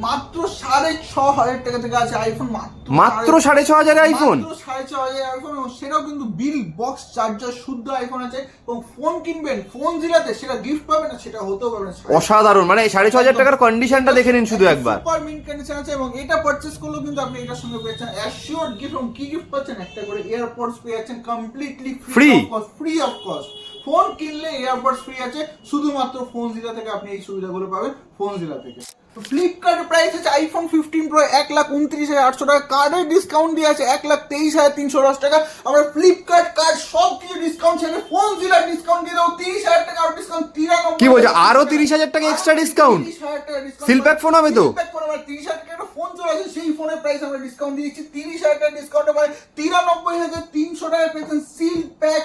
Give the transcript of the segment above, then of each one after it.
মাত্র সাড়ে ছ হাজার টাকা থেকে আছে আইফোন মাত্র মাত্র সাড়ে ছ হাজারে আইফোন সাড়ে ছ হাজার আইফোন সেটাও কিন্তু বিল বক্স চার্জার শুদ্ধ আইফোন আছে এবং ফোন কিনবেন ফোন জিলাতে সেটা গিফট পাবেন না সেটা হতেও পারবেন অসাধারণ মানে সাড়ে ছ হাজার টাকার কন্ডিশনটা দেখে নিন শুধু একবার। সুপার মিন্ট কন্ডিশন আছে এবং এটা পারচেজ করলেও কিন্তু আপনি এটার সঙ্গে পেয়েছেন অ্যাসিওর গিফট এবং কি গিফট পাচ্ছেন? একটা করে এয়ারপোর্টস পেয়ে যাচ্ছেন completely Free? Free of cost phone কিনলে এয়ারপোর্টস ফ্রি আছে শুধুমাত্র ফোন জিলা থেকে আপনি এই সুবিধাগুলো পাবেন ফোন জিলা থেকে। ফ্লিপকার্ট প্রাইস আছে আইফোন ফিফটিন প্রো এক লাখ উনত্রিশ হাজার আটশো টাকা। কার্ডের ডিসকাউন্ট দিয়ে আছে এক লাখ তেইশ হাজার তিনশো দশ টাকা। আমরা ফ্লিপকার্ট কার্ড সব কিছু ডিসকাউন্ট ছেড়ে ফোন জিলার ডিসকাউন্ট দিয়ে দেবো। তিরিশ হাজার টাকা আর ডিসকাউন্ট তিরানব্বই কি বলছো, আরও 30,000 টাকা extra discount? Silpack phone হবে তো? Phone আমার 30,000 টাকা একটা ফোন চলে আসে সেই ফোনের প্রাইস আমরা ডিসকাউন্ট দিয়েছি 30,000 টাকা ডিসকাউন্ট মানে 93,300 টাকা পেয়েছেন সিল প্যাক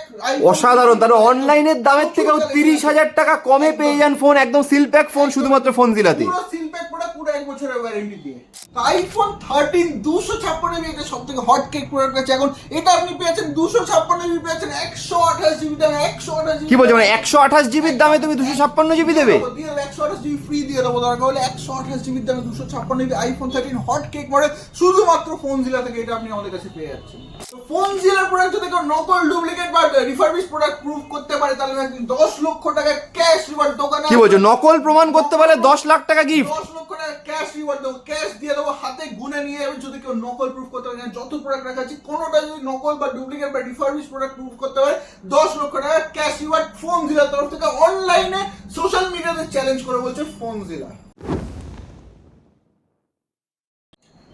অসাধারণ। তাহলে অনলাইনের দামের থেকেও তিরিশ হাজার টাকা কমে পেয়ে যান ফোন একদম সিল প্যাক ফোন শুধুমাত্র ফোন জিলাতে সিল প্যাক এক বছরের ওয়ারেন্টি দিয়ে। আইফোন থার্টিন দুশো ছাপ্পান্ন জিবি এটা সব থেকে হট কেক প্রোডাক্ট আছে এখন এটা আপনি পেয়েছেন দুশো ছাপ্পান্ন জিবি পেয়েছেন একশো আঠাশ জিবি দামে। একশো আঠাশ কি বলছো মানে একশো আঠাশ জিবির দামে তুমি দুশো ছাপ্পান্ন জিবি দেবে? দিয়ে একশো আঠাশ জিবি ফ্রি দিয়ে দেবো। দরকার হলে একশো আঠাশ জিবির দামে দুশো ছাপ্পান্ন GB iPhone thirteen hot cake model শুধুমাত্র ফোন জিলা থেকে এটা আপনি আমাদের কাছে পেয়ে যাচ্ছেন। তো ফোন জিলার প্রোডাক্ট যদি কেউ নকল ডুপ্লিকেট বা রিফার্বিশ প্রোডাক্ট প্রুভ করতে পারে তাহলে দশ লক্ষ টাকা ক্যাশ রিওয়ার্ড দোকানে কি বলছো নকল প্রমাণ করতে পারলে দশ লাখ টাকা গিফট দশ লক্ষ টাকা ক্যাশ রিওয়ার্ড দেবো ক্যাশ দিয়ে দেবো, হাতে গুনে নিয়ে যাবেন যদি কেউ নকল প্রুফ করতে পারে, যত প্রোডাক্ট রাখা আছে, কোনোটা যদি নকল বা ডুপ্লিকেট বা রিফার্বিশ প্রোডাক্ট প্রুফ করতে পারে দশ লক্ষ টাকা ক্যাশ রিওয়ার্ড ফোন জিলার তরফ থেকে অনলাইনে সোশ্যাল মিডিয়াতে চ্যালেঞ্জ করে বলছে ফোন জিলা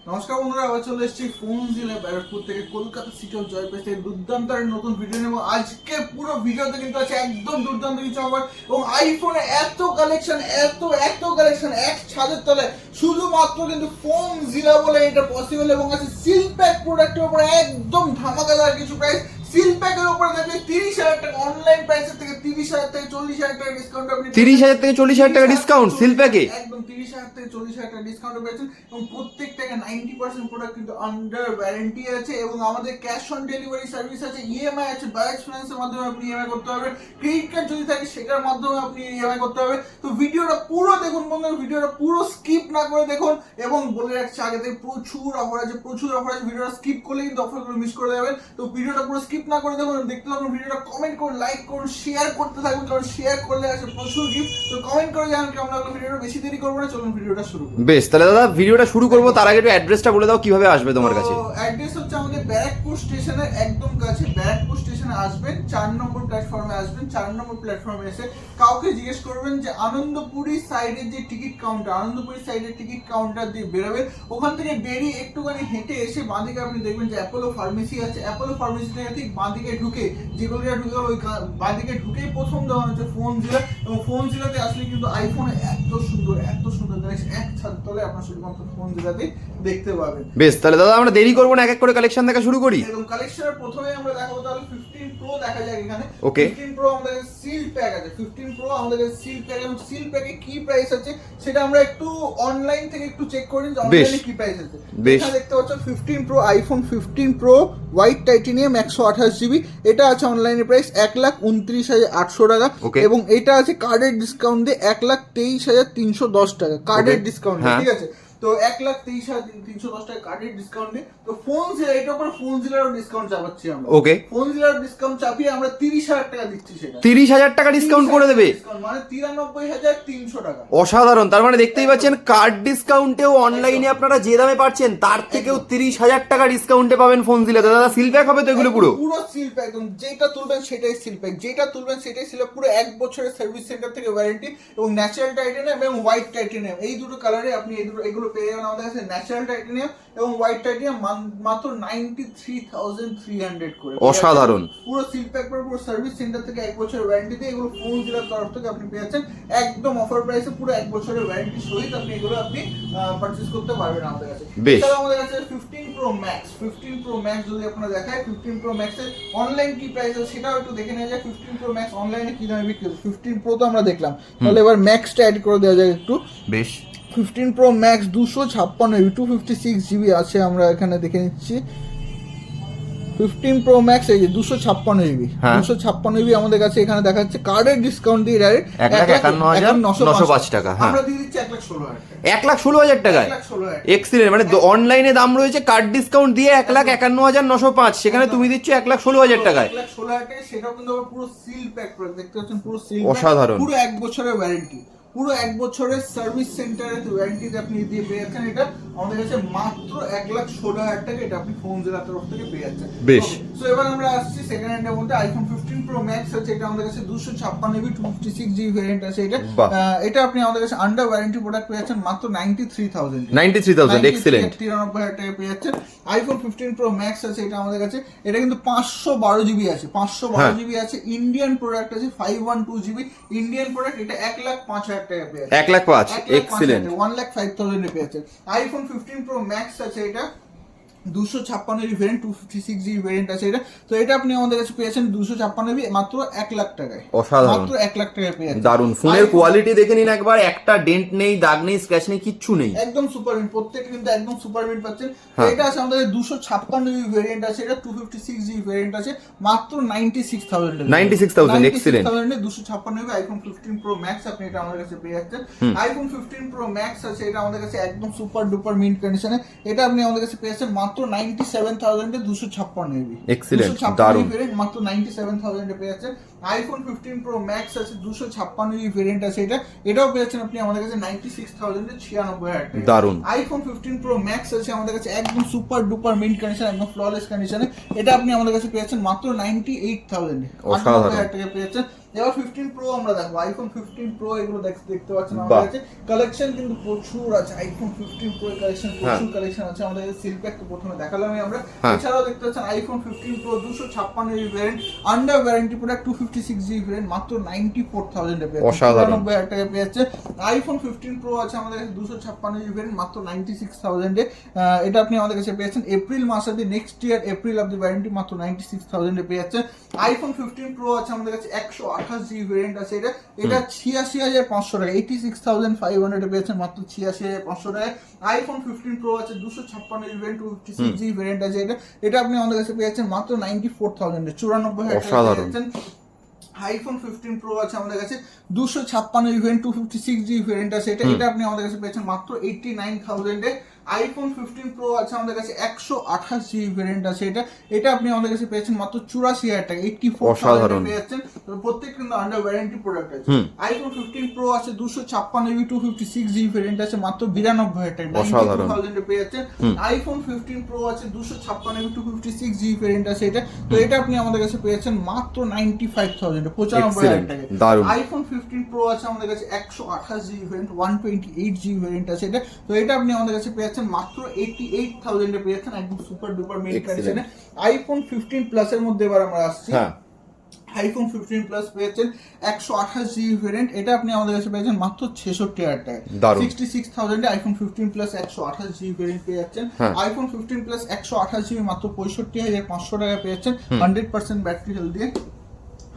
নমস্কার বন্ধুরা আবার চলে এসেছি ফোন জিলা ব্যারাকপুর থেকে কলকাতা সিটি অফ জয় পেস থেকে দুর্দান্ত নতুন ভিডিও নেব আজকে পুরো ভিডিওতে কিন্তু আছে একদম দুর্দান্ত কিছু আমার এবং আইফোনে এত কালেকশন এত এত কালেকশন এক ছাদের তলে শুধুমাত্র কিন্তু ফোন জিলা বলে এটা পসিবল এবং আছে সিল প্যাক প্রোডাক্টের উপরে একদম ধামাকাদার কিছু প্রাইস সিল প্যাকের উপরে দেখবে তিরিশ হাজার টাকা। অনলাইন প্রাইসের থেকে তিরিশ হাজার থেকে চল্লিশ হাজার টাকা ডিসকাউন্ট আপনি তিরিশ হাজার থেকে চল্লিশ হাজার টাকা ডিসকাউন্ট সিল প্যাকে একদম তিরিশ হাজার থেকে চল্লিশ হাজার টাকা ডিসকাউন্ট পেয়েছেন এবং প্রত্যেকটাকে নাইনটি পার্সেন্ট প্রোডাক্ট কিন্তু আন্ডার ওয়ারেন্টি আছে এবং আমাদের ক্যাশ অন ডেলিভারি সার্ভিস আছে ইএমআই আছে বায়াস ফিনান্সের মাধ্যমে আপনি ইএমআই করতে পারবেন। ক্রেডিট কার্ড যদি থাকে, সেটার মাধ্যমে আপনি ইএমআই করতে পারবেন। তো ভিডিওটা পুরো দেখুন বন্ধুরা, ভিডিওটা পুরো স্কিপ না করে দেখুন এবং বলে রাখছি, আগে থেকে প্রচুর অফার আছে, প্রচুর অফার আছে। ভিডিওটা স্কিপ করলে কিন্তু অফারগুলো মিস করে যাবেন। তো ভিডিওটা পুরো স্কিপ না করে দেখুন, দেখতে থাকুন ভিডিওটা কমেন্ট করুন লাইক করুন শেয়ার করতে থাকবেন কারণ শেয়ার করলে আছে প্রচুর গিফট তো কমেন্ট করে জানান কেমন লাগল ভিডিওটা, বেশি দেরি করব না। চলুন ভিডিওটা শুরু করি। বেশ তাহলে দাদা ভিডিওটা শুরু করব তার আগে একটু অ্যাড্রেসটা বলে দাও কীভাবে আসবে তোমার কাছে? অ্যাড্রেস হচ্ছে আমাদের ব্যারাকপুর স্টেশনের একদম কাছে। ব্যারাকপুর স্টেশনে আসবেন চার নম্বর প্ল্যাটফর্মে আসবেন চার নম্বর প্ল্যাটফর্মে এসে কাউকে জিজ্ঞেস করবেন যে আনন্দপুরি সাইডের যে টিকিট কাউন্টার আনন্দপুরি সাইডের টিকিট কাউন্টার দিয়ে বেরোবেন। ওখান থেকে বেরিয়ে একটুখানি হেঁটে এসে বাঁদিকে আপনি দেখবেন যে অ্যাপোলো ফার্মেসি আছে। অ্যাপোলো ফার্মেসি থেকে ঠিক বাঁদিকে ঢুকে যেগুলো ঢুকে ওই বাঁদিকে ঢুকেই প্রথম দেওয়া হচ্ছে ফোন জিলা এবং ফোন জিলাতে আসলে কিন্তু আইফোনে এত সুন্দর এত সুন্দর জিনিস এক ছাদ তলে আপনার শুধুমাত্র ফোন জিলাতে দেখতে পাবেন। বেশ তাহলে দাদা আমরা দেরি করব না এক এক করে কালেকশন দেখা শুরু করি। কালেকশন কালেকশনের প্রথমে আমরা দেখাবো তাহলে 15 প্রো দেখা এখানে। Okay. 15 প্রো আমাদের সিল প্যাক আছে। 15 প্রো আমাদের সিল প্যাক এবং সিল প্যাকে কি প্রাইস আছে সেটা আমরা একটু অনলাইন থেকে একটু চেক করে নিই অনলাইনে কি প্রাইস আছে। এখানে দেখতে পাচ্ছ 15 pro iPhone 15 pro white titanium 128 GB এটা আছে অনলাইনে প্রাইস এক লাখ উনত্রিশ হাজার আটশো টাকা। এবং এটা আছে কার্ডের ডিসকাউন্ট দিয়ে এক লাখ তেইশ হাজার তিনশো দশ টাকা। কার্ডের ডিসকাউন্ট হ্যাঁ। ঠিক আছে? তো এক লাখ তেইশ হাজার তিনশো দশ টাকা কার্ডের ডিসকাউন্ট তো ফোন জিলা এটার উপর ফোন জিলারও ডিসকাউন্ট চাপাচ্ছি আমরা। ওকে ফোন জিলার ডিসকাউন্ট চাপিয়ে আমরা তিরিশ হাজার টাকা দিচ্ছি সেটা। তিরিশ হাজার টাকা ডিসকাউন্ট করে দেবে? মানে তিরানব্বই হাজার তিনশো টাকা। অসাধারণ তার মানে দেখতেই পাচ্ছেন কার্ড ডিসকাউন্টেও অনলাইনে আপনারা যে দামে পাচ্ছেন তার থেকেও তিরিশ হাজার টাকা ডিসকাউন্টে পাবেন ফোন দিলে দাদা সিল প্যাক হবে তো এগুলো পুরো? পুরো সিল প্যাক একদম। যেটা তুলবেন সেটাই সিল প্যাক যেটা তুলবেন সেটাই সিল পুরো এক বছরের সার্ভিস সেন্টার থেকে ওয়ারেন্টি এবং ন্যাচারাল টাইটেনিয়াম এবং হোয়াইট টাইটেনিয়াম এই দুটো কালারে আপনি এই দুটো এগুলো পেয়ে যাবেন। আমাদের কাছে ন্যাচারাল টাইটেনিয়াম এবং হোয়াইট টাইটেনিয়াম মাত্র ninety three thousand three hundred করে। অসাধারণ। পুরো সিল প্যাক পুরো সার্ভিস সেন্টার থেকে এক বছরের ওয়ারেন্টি দিয়ে এগুলো ফোন জেলার তরফ থেকে আপনি পেয়ে যাচ্ছেন। একদম অফার প্রাইসে পুরো এক বছরের ওয়ারেন্টি সহিত আপনি এগুলো আপনি পারচেস করতে পারবেন আমাদের কাছে। আমাদের কাছে 15 প্রো ম্যাক্স 15 প্রো ম্যাক্স যদি আপনারা দেখায় 15 প্রো ম্যাক্সের অনলাইন কি প্রাইস আছে সেটাও একটু দেখে নেওয়া যায় 15 প্রো ম্যাক্স অনলাইনে কি দামে বিক্রি হচ্ছে? 15 প্রো তো আমরা দেখলাম। তাহলে এবার ম্যাক্সটা অ্যাড করে দেওয়া যায় একটু। বেশ। 15 প্রো ম্যাক্স দুশো ছাপ্পান্ন টু ফিফটি সিক্স জিবি আছে আমরা এখানে দেখে নিচ্ছি। ফিফটিন প্রো ম্যাক্স এই যে দুশো ছাপ্পান্ন জিবি হ্যাঁ। দুশো ছাপ্পান্ন জিবি আমাদের কাছে এখানে দেখাচ্ছে কার্ডের ডিসকাউন্ট দিয়ে ডাইরেক্ট এক লাখ একান্ন হাজার নশো পাঁচ টাকা, হ্যাঁ। আমরা দিয়ে দিচ্ছি এক লাখ ষোলো হাজার এক লাখ ষোলো হাজার টাকায়? এক্সিলেন্ট মানে অনলাইনে দাম রয়েছে কার্ড ডিসকাউন্ট দিয়ে এক লাখ একান্ন হাজার নশো পাঁচ সেখানে তুমি দিচ্ছ এক লাখ ষোলো হাজার টাকায়। অসাধারণ। পুরো এক বছরের ওয়ারেন্টি সার্ভিস সেন্টারের ওয়ারেন্টিতে আপনি দিয়ে পেয়ে যাচ্ছেন এটা আমাদের কাছে মাত্র এক লাখ ষোলো হাজার টাকা এটা আপনি ফোন জেলার তরফ থেকে পেয়ে যাচ্ছেন বেশ। তো এবার আমরা আসছি সেকেন্ড হ্যান্ডের মধ্যে আইফোন ফিফটিন প্রো ম্যাক্স আছে এটা আমাদের কাছে দুশো ছাপ্পান্ন GB two fifty six GB variant আছে এটা। এটা আপনি আমাদের কাছে আন্ডার ওয়ারেন্টি প্রোডাক্ট পেয়ে যাচ্ছেন মাত্র ninety three thousand ninety three thousand excellent তিরানব্বই হাজার টাকা পেয়ে যাচ্ছেন। আইফোন ফিফটিন প্রো ম্যাক্স আছে এটা আমাদের কাছে। এটা কিন্তু পাঁচশো বারো জিবি আছে পাঁচশো বারো হ্যাঁ। জিবি আছে। ইন্ডিয়ান প্রোডাক্ট আছে five one two GB Indian product এটা এক লাখ পাঁচ হাজার টাকা পেয়ে যাচ্ছে এক লাখ পাঁচ excellent one lakh five thousand পেয়ে আইফোন ফিফটিন প্রো ম্যাক্স আছে এটা। দুশো ছাপ্পান্ন GB variant two fifty six GB variant আছে এটা। তো এটা আপনি আমাদের কাছে পেয়েছেন দুশো ছাপ্পান্ন জিবি মাত্র এক লাখ টাকায়। অসাধারণ। মাত্র এক লাখ টাকায় পেয়ে যাচ্ছেন। দারুণ ফোনের কোয়ালিটি দেখে নিন একবার একটা ডেন্ট নেই দাগ নেই স্ক্র্যাচ নেই কিচ্ছু নেই। একদম সুপার মিন প্রত্যেকটা কিন্তু একদম সুপার মিন পাচ্ছেন। হ্যাঁ। এটা আছে আমাদের দুশো ছাপ্পান্ন জিবি ভেরিয়েন্ট আছে এটা two fifty six GB variant আছে মাত্র নাইনটি সিক্স থাউজেন্ড 96,000, excellent. দুশো ছাপ্পান্ন GB iPhone fifteen pro max আপনি এটা আমাদের কাছে পেয়ে যাচ্ছেন। আইফোন ফিফটিন প্রো ম্যাক্স আছে এটা আমাদের কাছে একদম সুপার ডুপার মিন কন্ডিশনে এটা আপনি আমাদের কাছে পেয়ে যাচ্ছেন মাত্র নাইনটি সেভেন থাউজেন্ডে দুশো ছাপ্পান্ন Excellent, দারুণ। মাত্র নাইনটি সেভেন থাউজেন্ডে পেয়ে যাচ্ছেন আইফোন ফিফটিন প্রো ম্যাক্স আছে দুশো ছাপ্পান্ন জিবি ভেরিয়েন্ট আছে এটা। এটাও পেয়েছেন আপনি আমাদের কাছে নাইনটি সিক্স থাউজেন্ডে ছিয়ানব্বই হাজার টাকা। আইফোন ফিফটিন প্রো ম্যাক্স আছে আমাদের কাছে একদম সুপার ডুপার মিন্ট কন্ডিশন একদম ফ্ললেস কন্ডিশনে এটা আপনি আমাদের কাছে পেয়েছেন মাত্র নাইনটি এইট থাউজেন্ড অসাধারণ। হাজার টাকা পেয়েছেন। এবার ফিফটিন প্রো আমরা দেখব। আইফোন ফিফটিন প্রো এগুলো দেখ- দেখতে পাচ্ছেন আমাদের কাছে। কালেকশন কিন্তু প্রচুর আছে। IPhone fifteen pro collection. প্রচুর কালেকশন আছে আমাদের কাছে। সিলপ্যাক তো প্রথমে দেখালামই আমরা। হ্যাঁ। এছাড়াও দেখতে পাচ্ছেন আইফোন ফিফটিন প্রো দুশো ছাপ্পান্ন variant under warranty product two fifty six GB variant মাত্র নাইনটি ফোর থাউজেন্ড অসাধারণ। হাজার টাকা পেয়ে যাচ্ছে। আইফোন ফিফটিন প্রো আছে আমাদের কাছে দুশো ছাপ্পান্ন জিবি ভ্যারেন্ট মাত্র নাইনটি সিক্স থাউজেন্ডে এটা আপনি আমাদের কাছে পেয়েছেন। এপ্রিল মাস অব্দি নেক্সট ইয়ার এপ্রিল অব্দি ওয়ারেন্টি মাত্র নাইনটি সিক্স থাউজেন্ডে পেয়ে যাচ্ছে। আইফোন ফিফটিন প্রো আছে আমাদের কাছে একশো আঠাশ জিবি ভ্যারেন্ট আছে এটা। এটা ছিয়াশি হাজার পাঁচশো টাকা এইটি সিক্স থাউজেন্ড ফাইভ হান্ড্রেডে পেয়েছেন মাত্র ছিয়াশি হাজার পাঁচশো টাকায়। আইফোন ফিফটিন প্রো আছে দুশো ছাপ্পান্ন GB variant two fifty six GB variant আছে এটা। এটা আপনি আমাদের কাছে পেয়েছেন মাত্র নাইনটি ফোর থাউজেন্ডে চুরানব্বই হাজার টাকা পেয়েছেন আইফোন ফিফটিন প্রো আছে আমাদের কাছে দুশো ছাপ্পান্ন event two fifty six G event আছে। এটা এটা আপনি আমাদের কাছে পেয়েছেন মাত্র এইটটি নাইন থাউজেন্ডে আইফোন ফিফটিন প্রো আছে আমাদের কাছে একশো আঠাশ জি ভেরিয়েন্ট আছে এটা। এটা আপনি আমাদের কাছে পেয়েছেন মাত্র চুরাশি হাজার টাকা এইটটি ফোর। পেয়ে যাচ্ছেন প্রত্যেক কিন্তু আন্ডার ওয়ারেন্টি প্রোডাক্ট আছে। আইফোন ফিফটিন প্রো আছে দুশো ছাপ্পান্ন EV two fifty six G variant আছে মাত্র বিরানব্বই হাজার টাকা। থাউজেন্ডে পেয়ে যাচ্ছেন আইফোন ফিফটিন প্রো আছে দুশো ছাপ্পান্ন EV two fifty six G variant আছে এটা। তো এটা আপনি আমাদের কাছে পেয়েছেন মাত্র নাইনটি ফাইভ থাউজেন্ডে পঁচানব্বই হাজার টাকা। আইফোন ফিফটিন প্রো আছে আমাদের কাছে একশো আঠাশ GB variant one twenty eight GB variant আছে এটা। তো এটা আপনি আমাদের কাছে পেয়েছেন মাত্র এইটি এইট থাউজেন্ডে পেয়েছেন একদম সুপার ডুপার মেন Excellent. কন্ডিশনে আইফোন ফিফটিন প্লাসের মধ্যে এবার আমরা আসছি। আইফোন ফিফটিন প্লাস পেয়েছেন একশো আঠাশ জিবি ভ্যারিয়েন্ট এটা আপনি আমাদের কাছে পেয়েছেন মাত্র ছেষট্টি হাজার টাকায়। সিক্সটি সিক্স থাউজেন্ডে আইফোন ফিফটিন প্লাস একশো আঠাশ জিবি ভ্যারিয়েন্ট পেয়ে যাচ্ছেন। আইফোন ফিফটিন প্লাস একশো আঠাশ জিবি মাত্র পঁয়ষট্টি হাজার পাঁচশো টাকায় পেয়েছেন হান্ড্রেড পার্সেন্ট ব্যাটারি হেলথ দিয়ে।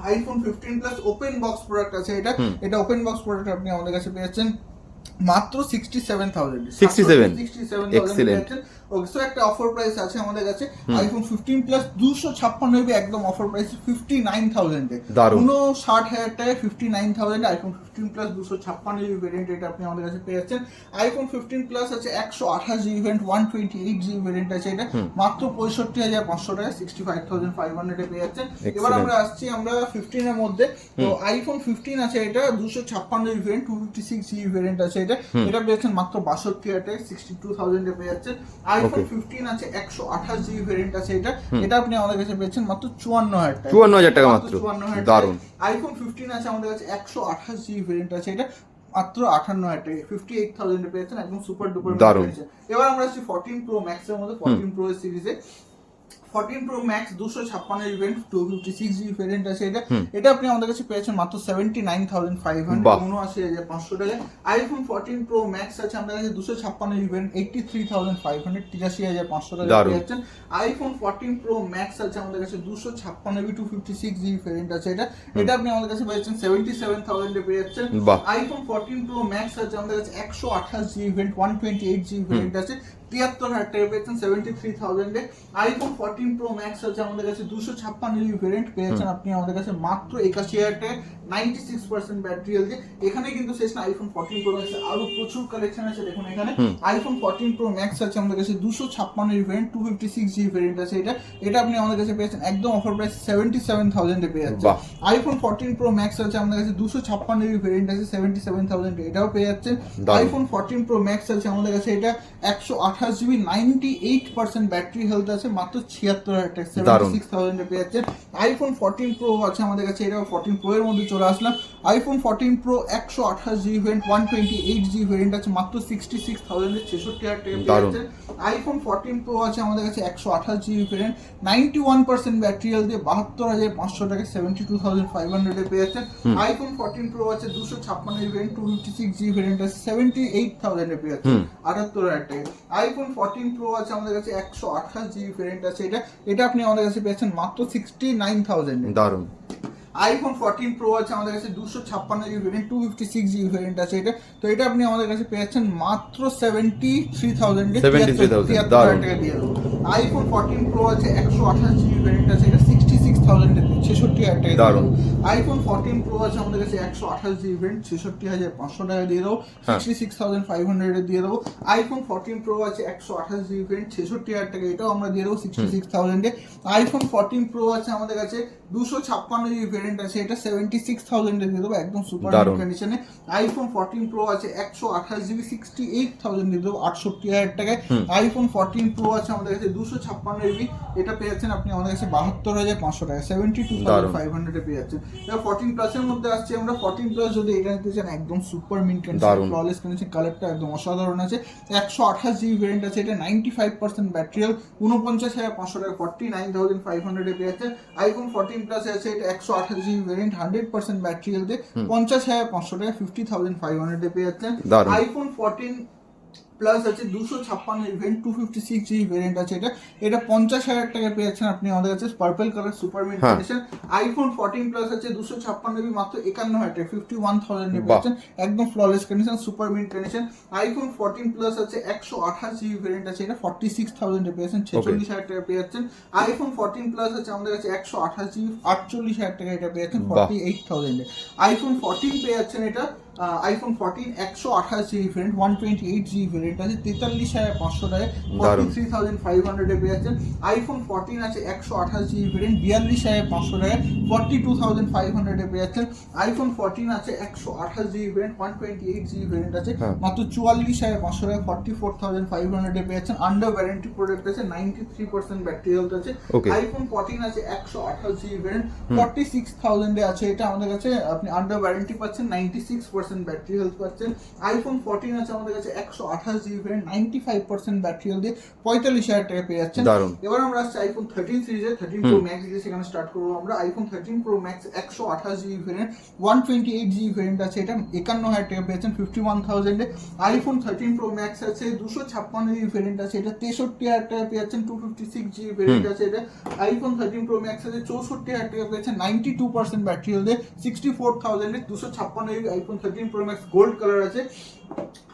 IPhone fifteen plus open box product আছে এটা। এটা ওপেন বক্স প্রোডাক্ট আপনি আমাদের কাছে পেয়েছেন মাত্র sixty seven thousand 67 Excellent. Okay so একটা অফার প্রাইস আছে আমাদের কাছে আইফোন ফিফটিন প্লাস দুশো ছাপ্পান্ন একদম অফার প্রাইস ফিফটি নাইন থাউজেন্ডে দারুণ। ষাট হাজার টাকায় fifty nine thousand iPhone fifteen plus দুশো ছাপ্পান্ন জিবি ভেরিয়েন্ট এটা আপনি আমাদের কাছে পেয়ে যাচ্ছেন। আইফোন ফিফটিন প্লাস আছে একশো আঠাশ GB variant one twenty eight GB variant আছে এটা। মাত্র পঁয়ষট্টি হাজার পাঁচশো টাকা সিক্সটি ফাইভ থাউজেন্ড ফাইভ হান্ড্রেডে পেয়ে যাচ্ছেন। এবার আমরা আসছি আমরা ফিফটিন এর মধ্যে। তো আইফোন ফিফটিন আছে এটা দুশো ছাপ্পান্ন GB variant two fifty six GB variant আছে এটা। এটা পেয়েছেন মাত্র বাষট্টি হাজার টাকা সিক্সটি টু থাউজেন্ডে পেয়ে যাচ্ছেন। IPhone Okay. ফিফটিন আছে একশো আঠাশ জিবি ভেরিয়েন্ট আছে এটা। এটা আপনি আমাদের কাছে পেয়েছেন মাত্র চুয়ান্ন হাজার টাকা। চুয়ান্ন হাজার টাকা মাত্র দারুণ আইফোন ফিফটিন আছে আমাদের কাছে একশো আঠাশ জিবি ভেরিয়েন্ট আছে এটা মাত্র আঠান্ন হাজার টাকা। ফিফটি এইট থাউজেন্ড পেয়েছেন একদম সুপার ডুপার দারুণ এবার আমরা আসছি ফোরটিন প্রো ম্যাক্সের মধ্যে ফোরটিন প্রো সিরিজে ফোরটিন প্রো ম্যাক্স দুশো ছাপ্পান্ন event two fifty six GB variant আছে এটা। এটা আপনি আমাদের কাছে পেয়েছেন মাত্র seventy nine thousand five hundred উনআশি হাজার পাঁচশো টাকা? আইফোন ফোরটিন প্রো ম্যাক্স আছে আমাদের কাছে দুশো ছাপ্পান্ন event eighty three thousand five hundred তিরাশি হাজার পাঁচশো টাকা। পেয়েছেন। আইফোন ফোরটিন প্রো ম্যাক্স আছে আমাদের কাছে দুশো ছাপ্পান্ন two fifty six GB variant আছে এটা। এটা আপনি আমাদের কাছে পেয়েছেন সেভেন্টি সেভেন থাউজেন্ডে পেয়ে যাচ্ছেন আইফোন ফোরটিন প্রো ম্যাক্স আছে আমাদের কাছে একশো আঠাশ GB variant one twenty eight GB variant আছে। তিয়াত্তর হাজার টাকা পেয়েছেন সেভেন্টি থ্রি থাউজেন্ডে আইফোন ফোরটিন প্রো ম্যাক্স আছে আমাদের কাছে দুশো ছাপ্পান্ন জিবি ভেরিয়েন্ট পেয়েছেন। আপনি আমাদের কাছে মাত্র একাশি হাজার টাকায় নাইনটি সিক্স পার্সেন্ট ব্যাটারি হেলথে এখানে কিন্তু শেষ না আইফোন ফোরটিন প্রো ম্যাক্স আরও প্রচুর কালেকশন আছে। দেখুন এখানে আইফোন ফোরটিন প্রো ম্যাক্স আছে আমাদের কাছে দুশো ছাপ্পান্ন GB variant two fifty six GB variant আছে এটা। এটা আপনি আমাদের কাছে পেয়েছেন একদম অফার প্রাইস সেভেন্টি সেভেন থাউজেন্ডে পেয়ে যাচ্ছে আইফোন ফোরটিন প্রো ম্যাক্স আছে আমাদের কাছে দুশো ছাপ্পান্ন জিবি ভেরিয়েন্ট আছে সেভেন্টি সেভেন থাউজেন্ড এটাও পেয়ে যাচ্ছেন। আইফোন ফোরটিন প্রো ম্যাক্স আছে আমাদের কাছে এটা একশো আঠাশ GB ninety eight percent battery health আছে মাত্র ছিয়াত্তর হাজার টাকা সেভেন্টি সিক্স থাউজেন্ডে পেয়ে যাচ্ছেন। আইফোন ফোরটিন প্রো আছে আমাদের কাছে এটাও ফোরটিন প্রো এর মধ্যে চলে আসলাম। আইফোন ফোরটিন প্রো একশো আঠাশ GB variant one twenty eight GB variant আছে মাত্র সিক্সটি সিক্স থাউজেন্ডের ছেষট্টি হাজার টাকা। যাচ্ছেন আইফোন ফোরটিন প্রো আছে আমাদের কাছে একশো আঠাশ GB variant ninety one percent battery health দিয়ে বাহাত্তর হাজার পাঁচশো টাকা সেভেন্টি টু থাউজেন্ড ফাইভ হান্ড্রেডে পেয়ে যাচ্ছেন আইফোন ফোরটিন প্রো আছে দুশো ছাপ্পান্ন GB variant two fifty six GB variant আছে সেভেন্টি এইট থাউজেন্ডে পেয়ে যাচ্ছেন আটাত্তর হাজার টাকা। আইফোন ফোরটিন প্রো আছে আমাদের কাছে একশো আঠাশ জিবি ভেরিয়েন্ট আছে। এটা এটা আপনি আমাদের কাছে পেয়েছেন মাত্র সিক্সটি নাইন থাউজেন্ডে দারুণ। আইফোন ফোরটিন প্রো আছে আমাদের কাছে দুশো ছাপ্পান্ন GB variant two fifty six GB variant আছে এটা। তো এটা আপনি আমাদের কাছে পেয়েছেন মাত্র সেভেন্টি থ্রি থাউজেন্ড 73,000 টাকা দিয়ে দেবো। আইফোন ফোরটিন প্রো আছে একশো আঠাশ জিবি ভেরিয়েন্ট আছে এটা সিক্স থাউজেন্ড ছেষট্টি হাজার টাকা। দেবো। আইফোন ফোরটিন প্রো আছে আমাদের কাছে একশো আঠাশ জিবি ভেরিয়েন্ট ছেষট্টি হাজার পাঁচশো টাকা দিয়ে দেবো। সিক্সটি সিক্স থাউজেন্ড ফাইভ হান্ড্রেডে দিয়ে দেবো আইফোন ফোরটিন প্রো আছে একশো আঠাশ ছেষট্টি হাজার টাকা এটাও আমরা দিয়ে দেবো সিক্সটি সিক্স থাউজেন্ডে আইফোন ফোরটিন প্রো আছে আমাদের কাছে দুশো ছাপ্পান্ন জিবি ভেরিয়েন্ট আছে এটা সেভেন্টি সিক্স থাউজেন্ডে দিয়ে দেবো একদম সুপার। কন্ডিশনে আইফোন ফোরটিন প্রো আছে একশো আঠাশ জিবি সিক্সটি এইট থাউজেন্ড দিয়ে দেবো আটষট্টি হাজার টাকায় আইফোন ফোরটিন প্রো আছে আমাদের কাছে দুশো ছাপ্পান্ন জিবি এটা পেয়ে যাচ্ছেন আপনি আমাদের কাছে বাহাত্তর হাজার পাঁচশো টাকা সেভেন্টি টু ফাইভ হান্ড্রেডে পেয়ে যাচ্ছেন এবার ফোরটিন প্লাসের মধ্যে আসছে আমরা ফোরটিন প্লাস যদি এটা নিতে চান একদম super mint condition flawless condition কালারটা একদম অসাধারণ আছে। একশো আঠাশ জিবি ভেরিয়েন্ট আছে এটা নাইনটি ফাইভ পার্সেন্ট ব্যাটারিয়াল উনপঞ্চাশ হাজার পাঁচশো টাকা ফর্টি নাইন থাউজেন্ড ফাইভ হান্ড্রেডে পেয়ে যাচ্ছে। আইফোন ফোরটিন প্লাস আছে এটা একশো আঠাশ জিবি ভেরিয়েন্ট হান্ড্রেড পার্সেন্ট ব্যাটারিয়াল দিয়ে পঞ্চাশ হাজার পাঁচশো টাকা ফিফটি থাউজেন্ড ফাইভ হান্ড্রেডে পেয়ে যাচ্ছেন আইফোন ফোরটিন প্লাস আছে দুশো ছাপ্পান্ন event two fifty six GB variant আছে এটা। এটা পঞ্চাশ হাজার টাকা পেয়ে যাচ্ছেন আপনি আমাদের কাছে। Purple colour super mid. Condition iPhone fourteen plus আছে দুশো ছাপ্পান্ন জিবি মাত্র একান্ন হাজার টাকা ফিফটি ওয়ান থাউজেন্ড বাহ। পেয়েছেন। একদম flawless condition super mid condition iPhone fourteen plus আছে একশো আঠাশ জিবি ভেরিয়েন্ট আছে এটা ফর্টি সিক্স থাউজেন্ডে পেয়েছেন ছেচল্লিশ হাজার টাকা পেয়ে যাচ্ছেন আইফোন ফোরটিন প্লাস আছে আমাদের কাছে একশো আঠাশ জিবি আটচল্লিশ হাজার টাকা এটা পেয়ে যাচ্ছেন ফর্টি এইট থাউজেন্ডে আইফোন ফোরটিন পেয়ে যাচ্ছেন এটা আইফোন ফোরটিন একশো আঠাশ GB variant one twenty eight GB variant আছে তেতাল্লিশ হাজার পাঁচশো টাকায় ফর্টি। থ্রি থাউজেন্ড ফাইভ হান্ড্রেডে পেয়ে যাচ্ছেন। আইফোন ফোরটিন আছে একশো আঠাশ জিবি ভেরিয়েন্ট বিয়াল্লিশ হাজার পাঁচশো টাকায় ফর্টি টু থাউজেন্ড ফাইভ হান্ড্রেডে পেয়ে যাচ্ছেন। আইফোন ফোরটিন আছে একশো আঠাশ GB variant one twenty eight GB variant আছে হ্যাঁ। মাত্র চুয়াল্লিশ হাজার পাঁচশো টাকা ফর্টি ফোর থাউজেন্ড ফাইভ হান্ড্রেডে পেয়ে যাচ্ছেন। আন্ডার ওয়ারেন্টি প্রোডাক্ট আছে ninety three percent battery health আছে আইফোন ফোরটিন আছে একশো আঠাশ জিবি ভেরিয়েন্ট ফর্টি সিক্স থাউজেন্ডে আছে এটা আমাদের কাছে আপনি আন্ডার ওয়ারেন্টি পাচ্ছেন ninety six percent battery health পাচ্ছেন। আইফোন ফোরটিন আছে আমাদের কাছে একশো আঠাশ GB ninety five percent battery health দিয়ে পঁয়তাল্লিশ হাজার টাকা পেয়ে যাচ্ছেন। এবার আমরা আসছি আইফোন থার্টিন সিরিজে থার্টিন প্রো ম্যাক্স দিয়ে সেখানে স্টার্ট করব আমরা। আইফোন থার্টিন প্রো ম্যাক্স একশো আঠাশ GB variant one twenty eight GB variant আছে। এটা একান্ন হাজার টাকা পেয়েছেন ফিফটি ওয়ান থাউজেন্ডে আইফোন থার্টিন প্রো ম্যাক্স আছে দুশো ছাপ্পান্ন জিবি ভেরিয়েন্ট আছে। এটা তেষট্টি হাজার টাকা পেয়েছেন two fifty six GB variant আছে। এটা আইফোন থার্টিন প্রো ম্যাক্স আছে চৌষট্টি হাজার টাকা পেয়েছেন নাইনটি টু পার্সেন্ট ব্যাটারি হেলথে সিক্সটি ফোর থাউজেন্ডে দুশো ছাপ্পান্ন GB iPhone thirteen pro max gold colour আছে।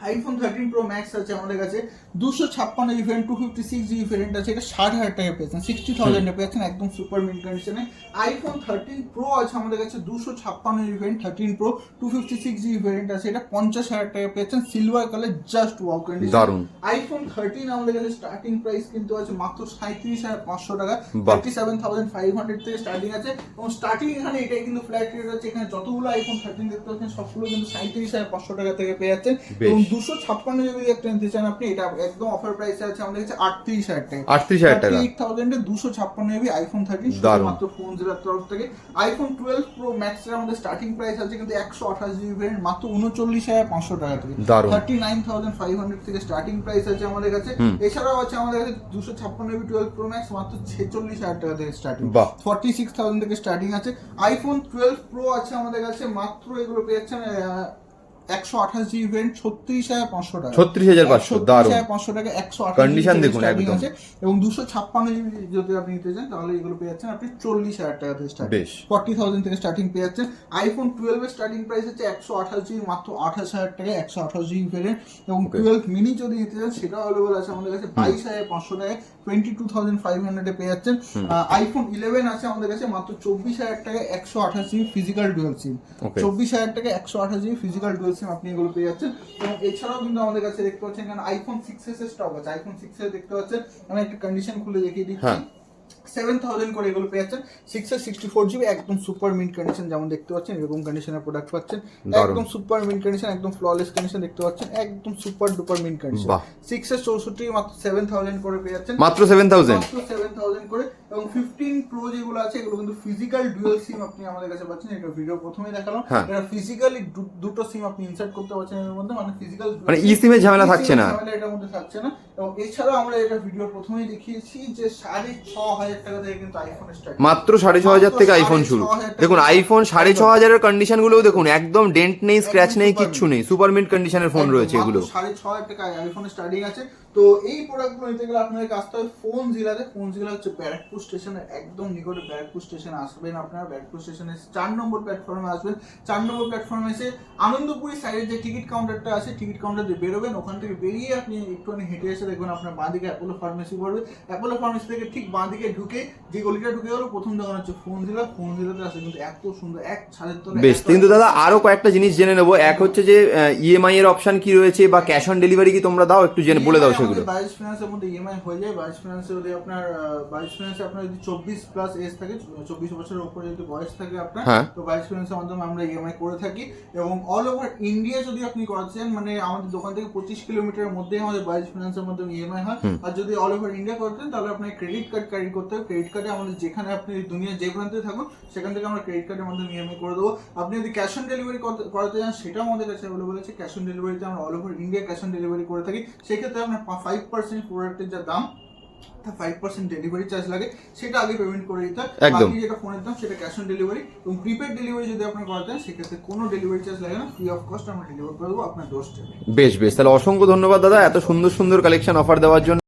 আইফোন থার্টিন প্রো ম্যাক্স আছে আমাদের কাছে। দুশো ছাপ্পান্ন event two fifty six GB variant আছে এটা ষাট হাজার টাকা পেয়েছেন। সিক্সটি থাউজেন্ডে পেয়েছেন একদম সুপার মিন কন্ডিশনে আইফোন থার্টিন প্রো আছে আমাদের কাছে দুশো ছাপ্পান্ন event thirteen pro two fifty six GB variant আছে এটা পঞ্চাশ হাজার টাকা পেয়েছেন। Silver colour just wow condition. IPhone thirteen আমাদের কাছে স্টার্টিং প্রাইস কিন্তু আছে মাত্র সাঁত্রিশ হাজার পাঁচশো টাকা। Thirty seven thousand five hundred থেকে স্টার্টিং আছে এবং স্টার্টিং এখানে এটাই কিন্তু ফ্ল্যাট রেট আছে। এখানে যতগুলো আইফোন থার্টিন দেখতে পাচ্ছেন সবগুলো কিন্তু সাঁত্রিশ হাজার পাঁচশো টাকা থেকে পেয়ে যাচ্ছেন। এবং দুশো ছাপ্পান্ন জিবি একটা নিতে চান আপনি এটা একদম অফার প্রাইসে আছে আমাদের কাছে আটত্রিশ হাজার টাকা। আটত্রিশ হাজার টাকা। এইট থাউজেন্ডে দুশো ছাপ্পান্ন জিবি আইফোন থার্টিন শুধুমাত্র ফোন জেলার তরফ থেকে। আইফোন টুয়েলভ প্রো ম্যাক্সের আমাদের স্টার্টিং প্রাইস আছে কিন্তু একশো আঠাশ জিবি ভেরিয়েন্ট মাত্র উনচল্লিশ হাজার পাঁচশো টাকা থেকে। Thirty nine thousand five hundred থেকে স্টার্টিং প্রাইস আছে আমাদের কাছে। এছাড়াও আছে আমাদের কাছে দুশো ছাপ্পান্ন জিবি টুয়েলভ প্রো ম্যাক্স মাত্র ছেচল্লিশ হাজার টাকা থেকে স্টার্টিং। ফর্টি সিক্স থাউজেন্ড থেকে স্টার্টিং আছে। আইফোন টুয়েলভ প্রো আছে আমাদের কাছে মাত্র এগুলো পেয়ে যাচ্ছেন একশো আঠাশ জিবি ভ্যারিয়েন্ট ছত্রিশ হাজার পাঁচশো টাকা। ছত্রিশ হাজার পাঁচশো দারুণ। পাঁচশো টাকা একশো Condition দেখুন একদম। আছে। এবং দুশো ছাপ্পান্ন জিবি যদি আপনি নিতে চান তাহলে এগুলো পেয়ে যাচ্ছেন। আপনি চল্লিশ হাজার টাকা থেকে স্টার্ট বেশ। ফর্টি থাউজেন্ড থেকে স্টার্টিং পেয়ে যাচ্ছেন। আইফোন টুয়েলভ এর স্টার্টিং প্রাইস হচ্ছে একশো আঠাশ জিবি মাত্র আঠাশ হাজার টাকা একশো আঠাশ জিবি ভ্যারিয়েন্ট এবং. টুয়েলভ মিনি যদি নিতে চান সেটাও অ্যাভেলেবল আছে আমাদের কাছে। বাইশ হাজার পাঁচশো টাকায় টোয়েন্টি টু থাউজেন্ড ফাইভ হান্ড্রেডে পেয়ে যাচ্ছেন। আইফোন ইলেভেন আছে আমাদের কাছে মাত্র চব্বিশ হাজার টাকায় একশো আঠাশ জিবি ফিজিক্যাল ডুয়েল সিম চব্বিশ হাজার টাকা একশো আঠাশ জিবি ফিজিক্যাল ডুয়েল সিম আপনি এগুলো পেয়ে যাচ্ছেন। এবং এছাড়াও কিন্তু আমাদের কাছে দেখতে পাচ্ছেন, এখানে আইফোন সিক্স এস স্টক আছে। আইফোন সিক্স এর দেখতে পাচ্ছেন, আমি একটা কন্ডিশন খুলে দেখিয়ে দিচ্ছি। হ্যাঁ। সেভেন থাউজেন্ড করে এগুলো পেয়ে যাচ্ছেন। Six S sixty four GB একদম সুপার মিন্ট কন্ডিশন যেমন দেখতে পাচ্ছেন এরকম কন্ডিশনের প্রোডাক্ট পাচ্ছেন। একদম সুপার মিন্ট কন্ডিশন একদম ফ্ললেস কন্ডিশন দেখতে পাচ্ছেন। একদম super duper mint condition. Six চৌষট্টি মাত্র সেভেন থাউজেন্ড করে পেয়ে যাচ্ছেন। মাত্র সেভেন থাউজেন্ড মাত্র সেভেন থাউজেন্ড করে। এবং ফিফটিন প্রো যেগুলো আছে এগুলো কিন্তু ফিজিক্যাল ডুয়াল সিম আপনি আমাদের কাছে পাচ্ছেন। এটা ভিডিও প্রথমেই দেখালাম। হ্যাঁ। এটা ফিজিক্যালি দুটো সিম আপনি ইনসার্ট করতে পারছেন এর মধ্যে। মানে ফিজিক্যাল মানে eSIM এর ঝামেলা থাকছে না। ঝামেলা এটার মধ্যে থাকছে না। এবং এছাড়াও আমরা এটা ভিডিও প্রথমেই দেখিয়েছি যে সাড়ে ছ হাজার মাত্র সাড়ে ছ হাজার থেকে আইফোন শুরু। দেখুন আইফোন সাড়ে ছ হাজারের কন্ডিশনগুলো দেখুন একদম ডেন্ট নেই স্ক্র্যাচ নেই কিচ্ছু নেই সুপার মিন্ট কন্ডিশনের ফোন রয়েছে এগুলো। সাড়ে ছ হাজার টাকা আইফোন স্টার্টিং আছে। তো এই প্রোডাক্টগুলো নিতে গেলে আপনাদের আসতে হবে ফোন জেলাতে। ফোন জেলা হচ্ছে ব্যারাকপুর স্টেশনের একদম নিকটে ব্যারাকপুর স্টেশনে আসবেন আপনারা। ব্যারাকপুর স্টেশনে চার নম্বর প্ল্যাটফর্মে আসবেন। চার নম্বর প্ল্যাটফর্মে এসে আনন্দপুরি সাইডের যে টিকিট কাউন্টারটা আছে টিকিট কাউন্টার দিয়ে বেরোবেন। ওখান থেকে বেরিয়ে আপনি একটুখানি হেঁটে এসে দেখবেন আপনার বাঁ দিকে অ্যাপোলো ফার্মেসি পড়বে। অ্যাপোলো ফার্মেসি থেকে ঠিক বাঁ দিকে ঢুকে যে গলিটা ঢুকে গেলো প্রথম দোকান হচ্ছে ফোন জেলা। ফোন জেলাতে আসে কিন্তু এত সুন্দর এক ছাদের তলায় বেশ কিন্তু দাদা আরও কয়েকটা জিনিস জেনে নেব। এক হচ্ছে যে ইএমআই এর অপশন কি রয়েছে বা ক্যাশ অন ডেলিভারি কি তোমরা দাও? একটু জেনে বলে দাও সেগুলো বাইশ ফিনান্সের মধ্যে ইএমআই হয়ে যায় বাইশ ফিনান্সে যদি আপনার বাইশ ফিনান্সে আপনার যদি চব্বিশ প্লাস এজ থাকে চব্বিশ বছরের উপরে যদি বয়স থাকে আপনার হ্যাঁ। তো বাইশ ফিনান্সের মাধ্যমে আমরা ইএমআই করে থাকি। এবং অল ওভার ইন্ডিয়া যদি আপনি করাচ্ছেন মানে আমাদের দোকান থেকে পঁচিশ কিলোমিটারের মধ্যে আমাদের বাইশ ফিনান্সের মাধ্যমে ইএমআই হয়। আর যদি অল ওভার ইন্ডিয়া করতেন তাহলে আপনার ক্রেডিট কার্ড ক্যারি করতে হবে। ক্রেডিট কার্ডে আমাদের যেখানে আপনি দুনিয়া যে প্রান্তে থাকুন সেখান থেকে আমরা ক্রেডিট কার্ডের মাধ্যমে ইএমআই করে দেবো। আপনি যদি ক্যাশ অন ডেলিভারি করাতে চান সেটাও আমাদের কাছে অ্যাভেলেবল আছে। ক্যাশ অন ডেলিভারিতে আমরা all over India cash on delivery করে থাকি। সেক্ষেত্রে আপনার ফাইভ পার্সেন্ট প্রোডাক্টের যা দাম ফাইভ পার্সেন্ট ডেলিভারি চার্জ লাগে সেটা আগে পেমেন্ট করে দিতে হয়। বাকি যেটা ফোনের দাম সেটা ক্যাশ অন ডেলিভারি এবং প্রিপেড ডেলিভারি যদি আপনার করাতে হয় সেক্ষেত্রে কোনো ডেলিভারি চার্জ লাগে না ফ্রি অফ কস্ট আমরা ডেলিভার করে দেবো আপনার দোষ বেশ বেশ। তাহলে অসংখ্য ধন্যবাদ দাদা। এত সুন্দর সুন্দর কালেকশন অফার দেওয়ার জন্য।